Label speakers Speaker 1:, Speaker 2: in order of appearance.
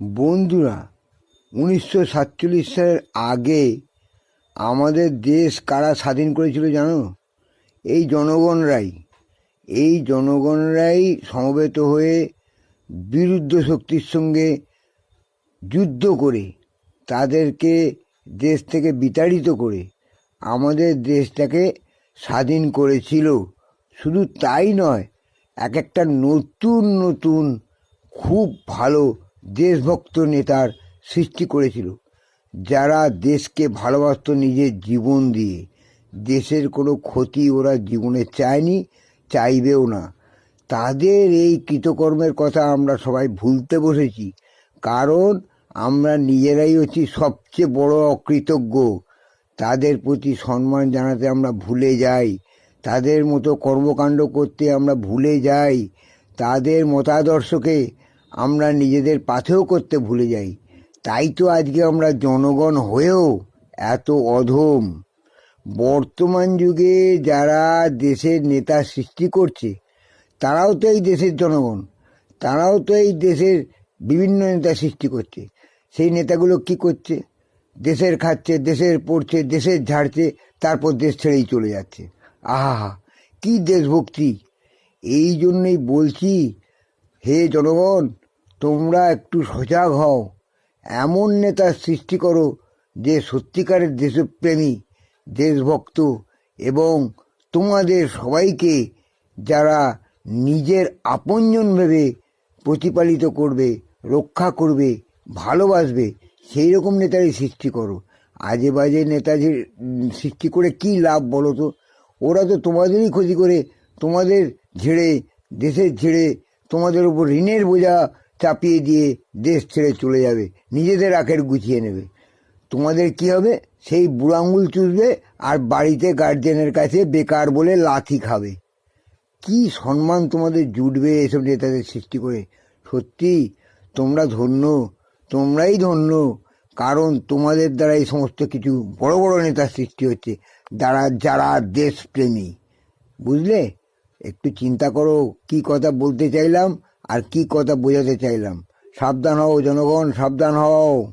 Speaker 1: বন্ধুরা, উনিশশো সাতচল্লিশ সালের আগে আমাদের দেশ কারা স্বাধীন করেছিল জানো? এই জনগণরাই। এই জনগণরাই সমবেত হয়ে বিরুদ্ধ শক্তির সঙ্গে যুদ্ধ করে, তাদেরকে দেশ থেকে বিতাড়িত করে, আমাদের দেশটাকে স্বাধীন করেছিল। শুধু তাই নয়, এক একটা নতুন নতুন, খুব ভালো দেশভক্ত নেতার সৃষ্টি করেছিল। যারা দেশকে ভালোবাসত নিজের জীবন দিয়ে। দেশের কোনো ক্ষতি ওরা জীবনে চায়নি, চাইবেও না। তাদের এই কৃতকর্মের কথা আমরা সবাই ভুলতে বসেছি। কারণ আমরা নিজেরাই হচ্ছি সবচেয়ে বড় অকৃতজ্ঞ। তাদের প্রতি সম্মান জানাতে আমরা ভুলে যাই। তাদের মতো কর্মকাণ্ড করতে আমরা ভুলে যাই। তাদের মতাদর্শকে আমরা নিজেদের পাথেও করতে ভুলে যাই। তাই তো আজকে আমরা জনগণ হয়েও এত অধম। বর্তমান যুগে যারা দেশের নেতা সৃষ্টি করছে, তারাও তো এই দেশের জনগণ, তারাও তো এই দেশের বিভিন্ন নেতা সৃষ্টি করছে। সেই নেতাগুলো কি করছে? দেশের খাচ্ছে, দেশের পড়ছে, দেশের ঝাড়ছে, তারপর দেশ ছেড়েই চলে যাচ্ছে। আহা কি দেশভক্তি। এই জন্যই বলছি, হে জনগণ তোমরা একটু সজাগ হও। এমন নেতা সৃষ্টি করো যে সত্যিকারের দেশপ্রেমী, দেশভক্ত এবং তোমাদের সবাইকে যারা নিজের আপনজন ভেবে প্রতিপালিত করবে, রক্ষা করবে, ভালোবাসবে, সেই রকম নেতারই সৃষ্টি করো। আজে বাজে নেতাজির সৃষ্টি করে কি লাভ বলো তো? ওরা তো তোমাদেরই ক্ষতি করে, তোমাদের ঝেড়ে, দেশের ঝেড়ে, তোমাদের উপর ঋণের বোঝা চাপিয়ে দিয়ে দেশ ছেড়ে চলে যাবে। নিজেদের আখের গুছিয়ে নেবে। তোমাদের কি হবে? সেই বুড়াঙ্গুল চুষবে আর বাড়িতে গার্জেনের কাছে বেকার বলে লাথি খাবে। কি সম্মান তোমাদের জুটবে এসব নেতাদের সৃষ্টি করে? সত্যি, তোমরা ধন্য, তোমরাই ধন্য, কারণ তোমাদের দ্বারা এই সমস্ত কিছু বড় বড় নেতার সৃষ্টি হচ্ছে, যারা যারা দেশপ্রেমী। বুঝলে? একটু চিন্তা করো, কি কথা বলতে চাইলাম? আর কি কথা বোঝাতে চাইলাম? সাবধান হও জনগণ সাবধান হও।